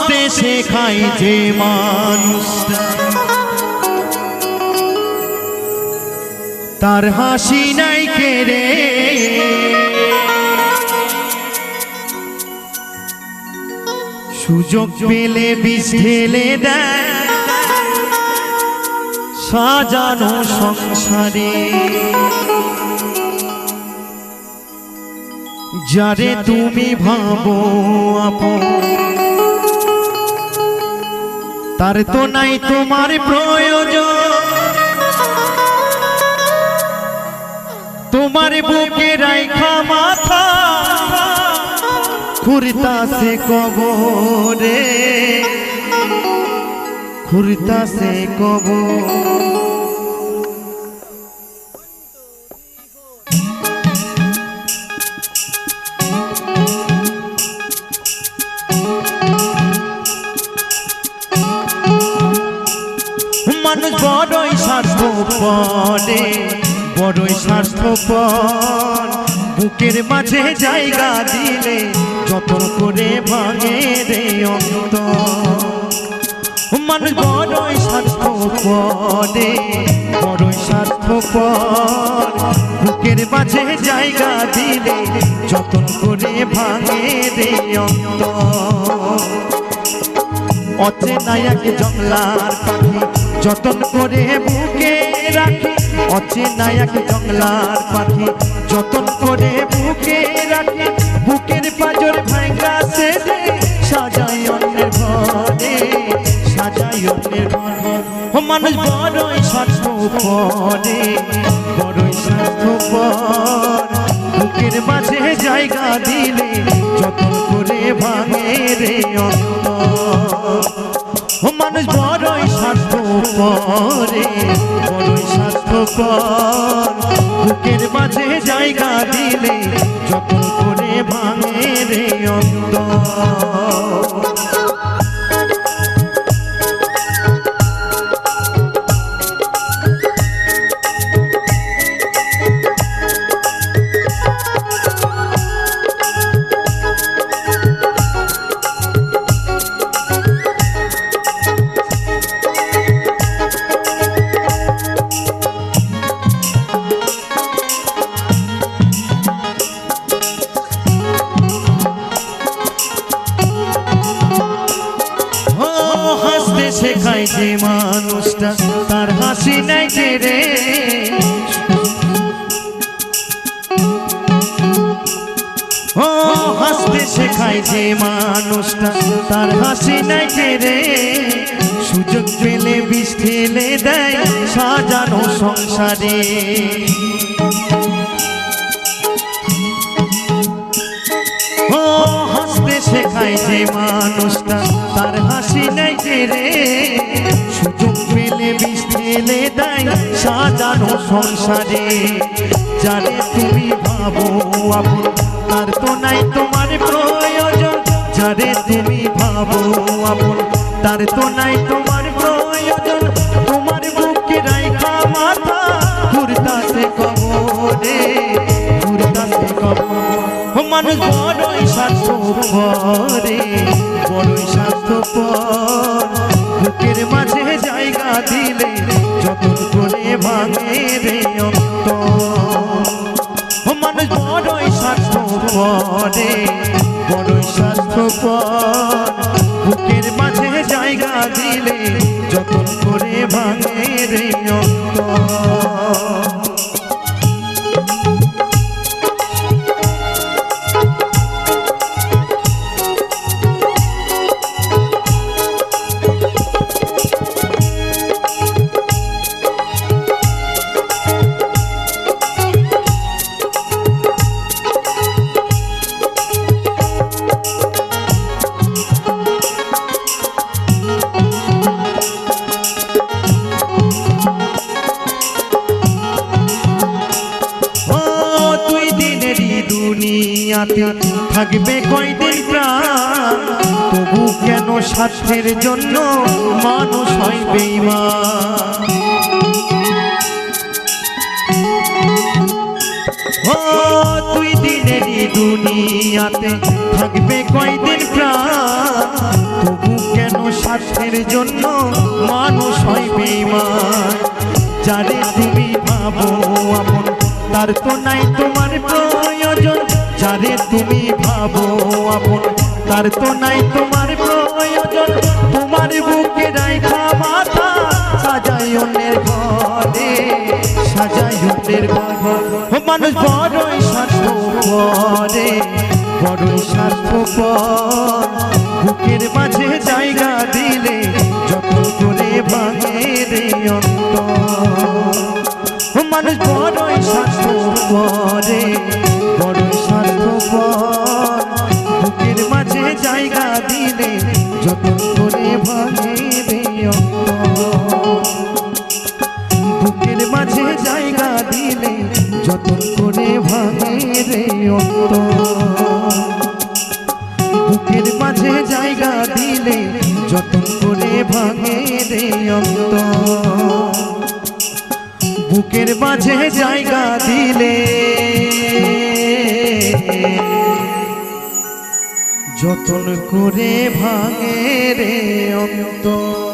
হাসতে শেখাই যে মানুষটা তার হাসি নাই কেড়ে সুযোগ পেলে বিষ ঢেলে দেয়। সাজানো সংসারে। যারে তুমি ভাবো আপন। তার তো নাই তোমার প্রয়োজন। তোমার বুকে রাইখা মাথা। খুরিতা সে কবরে। খুরিতা সে কবর। বড়ই স্বার্থপরে, বড়ই স্বার্থপর। বুকের মাঝে জায়গা দিলে যতন করে ভাঙে রে অন্ত মানুষ বড়ই স্বার্থপরে, বড়ই স্বার্থপর। বুকের মাঝে জায়গা দিলে যতন করে ভাঙে রে অন্ত অচেনায়াক জংলার পাখি যতন করে বুকে রাখি অচেনায়াক জংলার পাখি। যতন করে বুকে রাখি, বুকের পাজর ভাঙ্গা সে সাজাই অন্যের ঘরে, সাজাই অন্যের ঘরে। মানুষ বড়ই স্বার্থ পরে বড়ই স্বার্থ পর বুকের মাঝে জায়গা দিলে যতন করে ভাঙে রে অন্তর। পরে বড়ই স্বার্থ পর বুকের মাঝে জায়গা দিলে যতন শেখায় যে মানুষটা, তার হাসি নাই রে। ও, হাসতে শেখায় যে মানুষটা, তার হাসি নাই রে। সুযোগ পেলে বিষ ঠেলে দেয় সাজানো সংসারে। ও, হাসতে শেখায় যে মানুষটা যে রে। সুযোগ পেলে বিষ ফেলে দেয় সাজানো সংসারে। জানে তুমি ভাবো আপন, তার তো নাই তোমার প্রয়োজন। যারে তুমি ভাবো আপন, তার তো নাই তোমার প্রয়োজন। তোমার বুকে রাইখা মাথা ঘুরতাছে কবরে ঘুরতাছে কবর। মানুষ বড়ই স্বার্থ পর বুকের মাঝে জায়গা দিলে যতন করে ভাঙে রে অন্ত মানুষ বড়ই স্বার্থ পরে বড়ই স্বার্থ পর বুকের মাঝে জায়গা দিলে যতন করে ভাঙে রে অন্ত থাকবে কয়দিন প্রাণ? তবু কেন স্বার্থের জন্য মানুষ হয় বেইমান? ও তুই দিনেরই দুনিয়াতে থাকবে কয়দিন প্রাণ? তবু স্বার্থের জন্য মানুষ হয় বেমান যারে তুমি ভাবো, আপন, তার তো নাই তোমার প্রয়োজন। যারে তুমি ভাবো আপন, তার তো নাই তোমার প্রয়োজন। তোমার বুকে রাইখা মাথা সাজাই অন্যের ঘরে সাজাই অন্যের ঘরে মানুষ বড়ই বুকের মাঝে জায়গা ভাঙে বুকের মাঝে জায়গা বুকের মাঝে জায়গা দিলে যতন করে ভাঙে রে অন্তর।